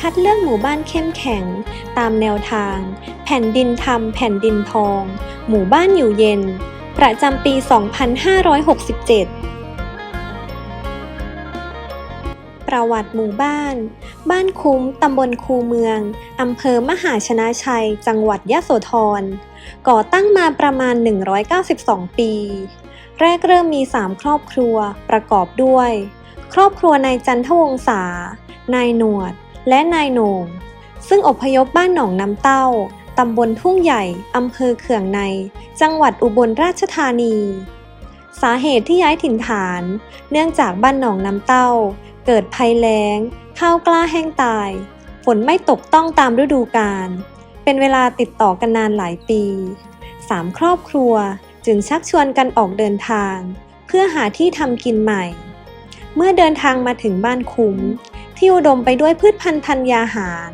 คัดเลือกหมู่บ้านเข้มแข็ง ตามแนวทาง แผ่นดินธรรมแผ่นดินทอง หมู่บ้านอยู่เย็น ประจำปี 2567ประวัติหมู่บ้าน บ้านคุ้ม ตำบลคูเมือง อำเภอมหาชนะชัย จังหวัดยะโสธร ก่อตั้งมาประมาณ 192 ปี แรกเริ่มมี 3 ครอบครัว ประกอบด้วย ครอบครัวนายจันทวงศา นายหนวด และนายโหนงซึ่งอพยพบ้านหนองน้ำเต้า ตำบลทุ่งใหญ่ อำเภอเขื่องใน จังหวัดอุบลราชธานี สาเหตุที่ย้ายถิ่นฐาน เนื่องจากบ้านหนองน้ำเต้า เกิดภัยแล้ง ข้าวกล้าแห้งตาย ฝนไม่ตกต้องตามฤดูกาล เป็นเวลาติดต่อกันนานหลายปี สามครอบครัวจึงชักชวนกันออกเดินทาง เพื่อหาที่ทำกินใหม่ เมื่อเดินทางมาถึงบ้านคุ้ม ที่อุดมไปด้วยพืชพันธุ์ธัญญาหาร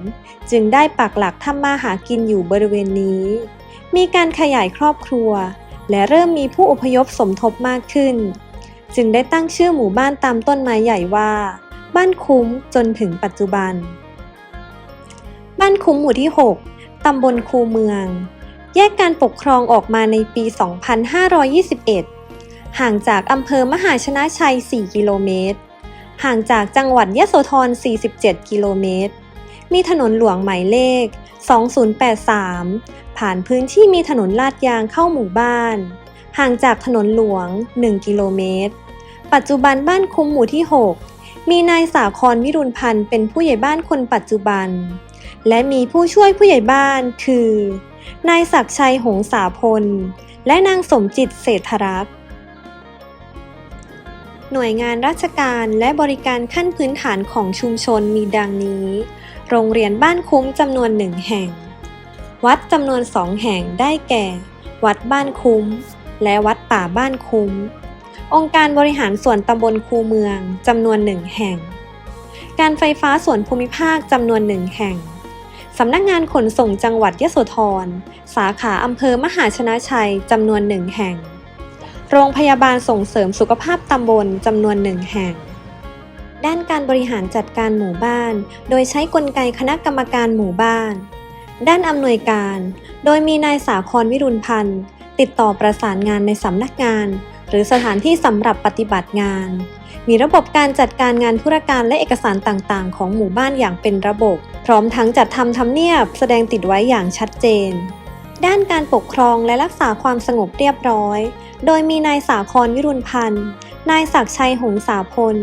จึงได้ปักหลักทำมาหากินอยู่บริเวณนี้ มีการขยายครอบครัว และเริ่มมีผู้อพยพสมทบมากขึ้น จึงได้ตั้งชื่อหมู่บ้านตามต้นไม้ใหญ่ว่า บ้านคุ้มจนถึงปัจจุบัน บ้านคุ้มหมู่ที่ 6 ตำบลคูเมือง แยกการปกครองออกมาในปี 2521 ห่างจากอำเภอมหาชนะชัย 4 กิโลเมตร ห่างจากจังหวัดยะโสธร 47 กิโลเมตร มีถนนหลวงหมายเลข 2083 ผ่านพื้นที่มีถนนลาดยางเข้าหมู่บ้าน ห่างจากถนนหลวง 1 กิโลเมตร ปัจจุบันบ้านคุ้มหมู่ที่ 6 มีนายสาครวิรุณพันธ์เป็นผู้ใหญ่บ้านคนปัจจุบัน และมีผู้ช่วยผู้ใหญ่บ้านคือนายศักชัยหงสาพล และนางสมจิตเศรษฐรักษ์ หน่วยงานราชการและบริการขั้นพื้นฐานของชุมชนมีดังนี้ โรงเรียนบ้านคุ้มจำนวนหนึ่งแห่ง วัดจำนวนสองแห่งได้แก่ วัดบ้านคุ้ม และวัดป่าบ้านคุ้ม องค์การบริหารส่วนตำบลคูเมืองจำนวนหนึ่งแห่ง การไฟฟ้าส่วนภูมิภาคจำนวนหนึ่งแห่งสำนักงานขนส่งจังหวัดยะโสธร สาขาอำเภอมหาชนะชัยจำนวนหนึ่งแห่ง โรงพยาบาลส่งเสริมสุขภาพตำบลจำนวนหนึ่งแห่ง ด้านการบริหารจัดการหมู่บ้าน โดยใช้กลไกคณะกรรมการหมู่บ้าน ด้านอำนวยการ โดยมีนายสาครวิรุณพันธ์ ติดต่อประสานงานในสำนักงาน หรือสถานที่สำหรับปฏิบัติงาน มีระบบการจัดการงานธุรการและเอกสารต่างๆ ของหมู่บ้านอย่างเป็นระบบ พร้อมทั้งจัดทำทำเนียบ แสดงติดไว้อย่างชัดเจน ด้านการปกครองและรักษาความสงบเรียบร้อย โดยมีนายสาครวิรุณพันธ์ นายศักชัยหงสาพล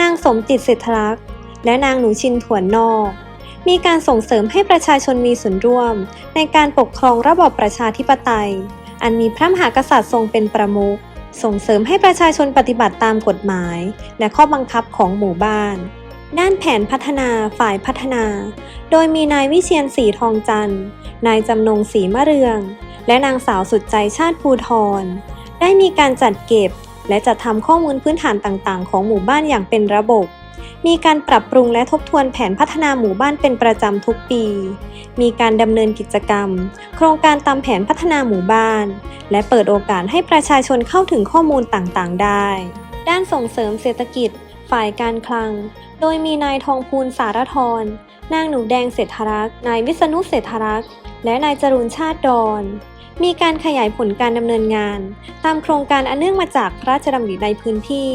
นางสมจิตเศรษฐรักษ์และนางหนูชินถวนนอก มีการส่งเสริมให้ประชาชนมีส่วนร่วม ในการปกครองระบอบประชาธิปไตย อันมีพระมหากษัตริย์ทรงเป็นประมุข ส่งเสริมให้ประชาชนปฏิบัติตามกฎหมาย และข้อบังคับของหมู่บ้าน ด้านแผนพัฒนาฝ่ายพัฒนา โดยมีนายวิเชียนศรีทองจันทร์ นายจำนงศรีมะเรือง และนางสาวสุดใจชาติภูทร ได้มีการจัดเก็บ และจัดทำข้อมูลพื้นฐานต่างๆ ของหมู่บ้านอย่างเป็นระบบ มีการปรับปรุงและทบทวนแผนพัฒนาหมู่บ้านเป็นประจำทุกปี มีการดำเนินกิจกรรม โครงการตามแผนพัฒนาหมู่บ้าน และเปิดโอกาสให้ประชาชนเข้าถึงข้อมูลต่างๆ ได้ ด้านส่งเสริมเศรษฐกิจ ฝ่ายการคลัง โดยมีนายทองพูนสารทร นางหนูแดงเศรษฐรักษ์ นายวิษณุเศรษฐรักษ์ และนายจรุนชาติดอน มีการขยายผลการดำเนินงาน ตามโครงการอันเนื่องมาจากพระราชดำริในพื้นที่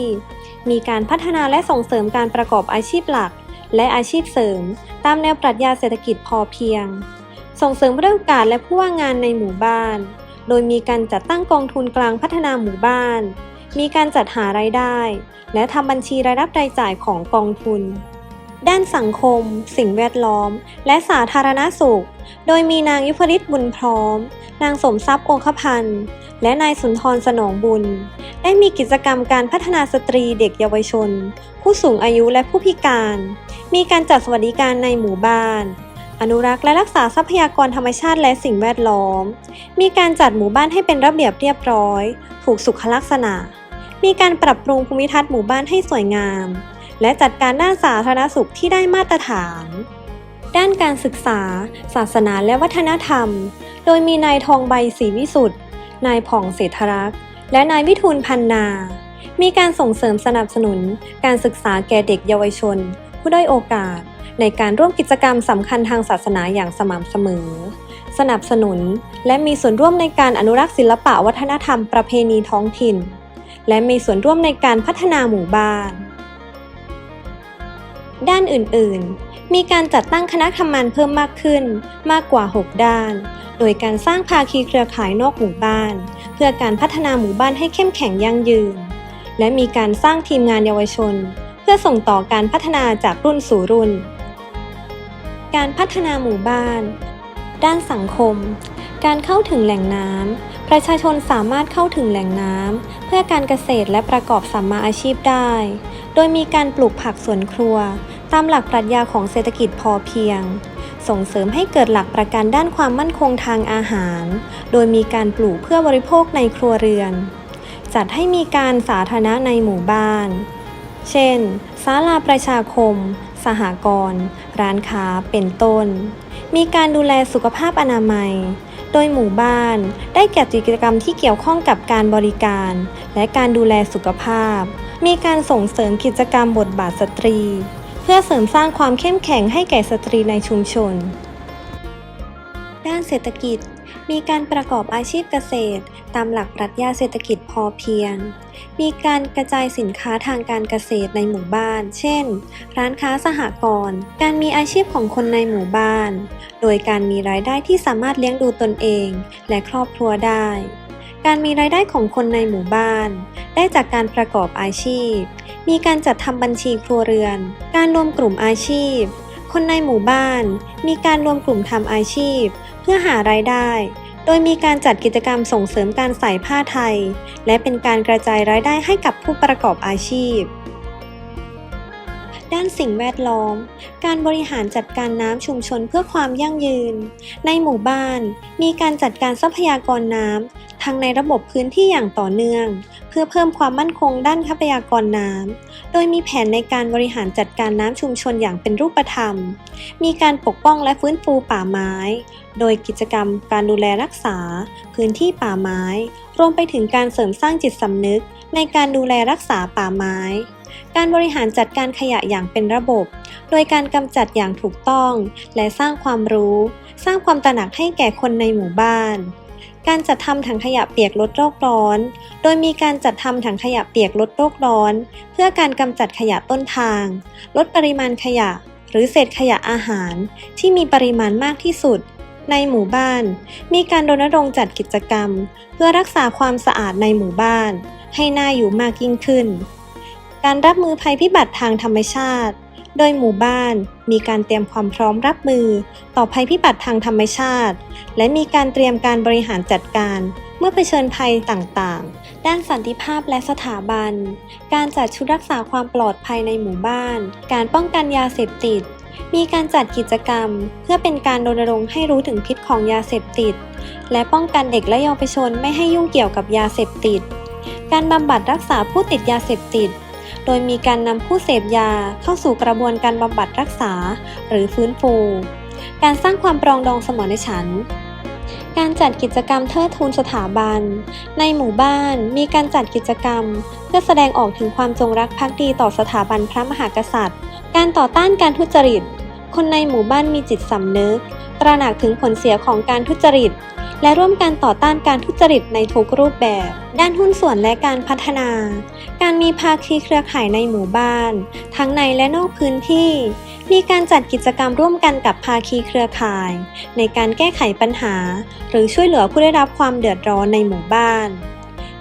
มีการพัฒนาและส่งเสริมการประกอบอาชีพหลัก และอาชีพเสริม ตามแนวปรัชญาเศรษฐกิจพอเพียง ส่งเสริมเรื่องการและผู้ว่างงานในหมู่บ้าน โดยมีการจัดตั้งกองทุนกลางพัฒนาหมู่บ้าน มีการจัดหารายได้ และทำบัญชีรายรับรายจ่ายของกองทุน ด้านสังคม สิ่งแวดล้อม และสาธารณสุข โดยมีนางยุพริตบุญพร้อม นางสมทรัพย์โอคพันธ์และนายสุนทรสนองบุญ ได้มีกิจกรรมการพัฒนาสตรีเด็กเยาวชน ผู้สูงอายุและผู้พิการ มีการจัดสวัสดิการในหมู่บ้าน อนุรักษ์และรักษาทรัพยากรธรรมชาติและสิ่งแวดล้อม มีการจัดหมู่บ้านให้เป็นระเบียบเรียบร้อย ถูกสุขลักษณะ มีการปรับปรุงภูมิทัศน์หมู่บ้านให้สวยงาม และจัดการด้านสาธารณสุขที่ได้มาตรฐาน ด้านการศึกษา ศาสนาและวัฒนธรรม โดยมีนายทองใบศรีวิสุทธ์นายผ่องเศรษฐรักษ์ และนายวิทูลพันนา มีการส่งเสริมสนับสนุน การศึกษาแก่เด็กเยาวชน ผู้ด้อยโอกาส ในการร่วมกิจกรรมสำคัญทางศาสนาอย่างสม่ำเสมอ สนับสนุน และมีส่วนร่วมในการอนุรักษ์ศิลปะวัฒนธรรมประเพณีท้องถิ่น และมีส่วนร่วมในการพัฒนาหมู่บ้าน ด้านอื่น ๆ มีการจัดตั้งคณะทำงานเพิ่มมากขึ้นมากกว่า 6 ด้าน โดยการสร้างภาคีเครือข่ายนอกหมู่บ้าน เพื่อการพัฒนาหมู่บ้านให้เข้มแข็งยั่งยืน และมีการสร้างทีมงานเยาวชน เพื่อส่งต่อการพัฒนาจากรุ่นสู่รุ่น การพัฒนาหมู่บ้าน ด้านสังคม การเข้าถึงแหล่งน้ำ ประชาชนสามารถเข้าถึงแหล่งน้ำ เพื่อการเกษตรและประกอบสัมมาอาชีพได้ โดยมีการปลูกผักสวนครัว ตามหลักปรัชญาของเศรษฐกิจพอเพียง ส่งเสริมให้เกิดหลักประกันด้านความมั่นคงทางอาหาร โดยมีการปลูกเพื่อบริโภคในครัวเรือน จัดให้มีการสาธารณะในหมู่บ้าน เช่นศาลาประชาคม สหกรณ์ ร้านค้าเป็นต้น มีการดูแลสุขภาพอนามัย โดยหมู่บ้านได้แก่กิจกรรมที่เกี่ยวข้องกับการบริการ และการดูแลสุขภาพ มีการส่งเสริมกิจกรรมบทบาทสตรี เพื่อเสริมสร้างความเข้มแข็งให้แก่สตรีในชุมชน ด้านเศรษฐกิจ มีการประกอบอาชีพเกษตร ตามหลักปรัชญาเศรษฐกิจพอเพียง มีการกระจายสินค้าทางการเกษตรในหมู่บ้าน เช่น ร้านค้าสหกรณ์ การมีอาชีพของคนในหมู่บ้าน โดยการมีรายได้ที่สามารถเลี้ยงดูตนเอง และครอบครัวได้ การมีรายได้ของคนในหมู่บ้าน ได้จากการประกอบอาชีพ มีการจัดทำบัญชีครัวเรือน การรวมกลุ่มอาชีพ คนในหมู่บ้าน มีการรวมกลุ่มทำอาชีพ เพื่อหารายได้ โดยมีการจัดกิจกรรมส่งเสริมการใส่ผ้าไทย และเป็นการกระจายรายได้ให้กับผู้ประกอบอาชีพ ด้านสิ่งแวดล้อม การบริหารจัดการน้ำชุมชนเพื่อความยั่งยืน ในหมู่บ้าน มีการจัดการทรัพยากรน้ำทั้งในระบบพื้นที่อย่างต่อเนื่อง เพื่อเพิ่มความมั่นคงด้านทรัพยากรน้ำ โดยมีแผนในการบริหารจัดการน้ำชุมชนอย่างเป็นรูปธรรม มีการปกป้องและฟื้นฟูป่าไม้ โดยกิจกรรมการดูแลรักษา พื้นที่ป่าไม้ รวมไปถึงการเสริมสร้างจิตสำนึก ในการดูแลรักษาป่าไม้ การบริหารจัดการขยะอย่างเป็นระบบ โดยการกำจัดอย่างถูกต้อง และสร้างความรู้ สร้างความตระหนักให้แก่คนในหมู่บ้าน การจัดทำถังขยะเปียกลดโลกร้อน โดยมีการจัดทำถังขยะเปียกลดโลกร้อน เพื่อการกำจัดขยะต้นทาง ลดปริมาณขยะ หรือเศษขยะอาหาร ที่มีปริมาณมากที่สุดในหมู่บ้าน มีการรณรงค์จัดกิจกรรม เพื่อรักษาความสะอาดในหมู่บ้าน ให้น่าอยู่มากยิ่งขึ้น การรับมือภัยพิบัติทางธรรมชาติ โดยหมู่บ้านมีการเตรียมความพร้อมรับมือ ต่อภัยพิบัติทางธรรมชาติ และมีการเตรียมการบริหารจัดการเมื่อเผชิญภัยต่างๆ ด้านสันติภาพและสถาบัน การจัดชุดรักษาความปลอดภัยในหมู่บ้าน การป้องกันยาเสพติด มีการจัดกิจกรรม เพื่อเป็นการรณรงค์ให้รู้ถึงพิษของยาเสพติด และป้องกันเด็กและเยาวชนไม่ให้ยุ่งเกี่ยวกับยาเสพติด การบำบัดรักษาผู้ติดยาเสพติด โดยมีการนำผู้เสพยาเข้าสู่กระบวนการบำบัดรักษา หรือฟื้นฟู การสร้างความปรองดองสมานฉันท์การจัดกิจกรรมเทิดทูนสถาบัน ในหมู่บ้านมีการจัดกิจกรรม เพื่อแสดงออกถึงความจงรักภักดีต่อสถาบันพระมหากษัตริย์ การต่อต้านการทุจริต คนในหมู่บ้านมีจิตสำนึก ตระหนักถึงผลเสียของการทุจริต และร่วมกันต่อต้านการทุจริตในทุกรูปแบบ ด้านหุ้นส่วนและการพัฒนา การมีภาคีเครือข่ายในหมู่บ้าน ทั้งในและนอกพื้นที่ มีการจัดกิจกรรมร่วมกันกับภาคีเครือข่าย ในการแก้ไขปัญหา หรือช่วยเหลือผู้ได้รับความเดือดร้อนในหมู่บ้าน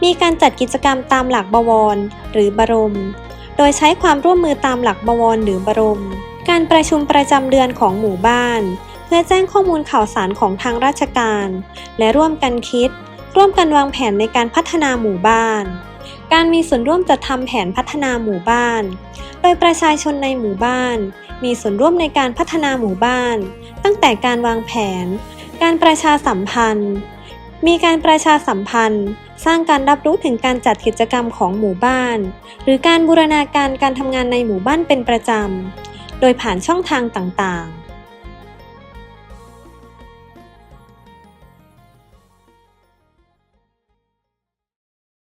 มีการจัดกิจกรรมตามหลักบวร หรือบรม โดยใช้ความร่วมมือตามหลักบวรหรือบรม การประชุมประจำเดือนของหมู่บ้าน เพื่อแจ้งข้อมูลข่าวสารของทางราชการ และร่วมกันคิด ร่วมกันวางแผนในการพัฒนาหมู่บ้าน การมีส่วนร่วมจัดทำแผนพัฒนาหมู่บ้าน โดยประชาชนในหมู่บ้าน มีส่วนร่วมในการพัฒนาหมู่บ้าน ตั้งแต่การวางแผน การประชาสัมพันธ์ มีการประชาสัมพันธ์ สร้างการรับรู้ถึงการจัดกิจกรรมของหมู่บ้าน หรือการบูรณาการการทำงานในหมู่บ้านเป็นประจำ โดยผ่านช่องทางต่างๆ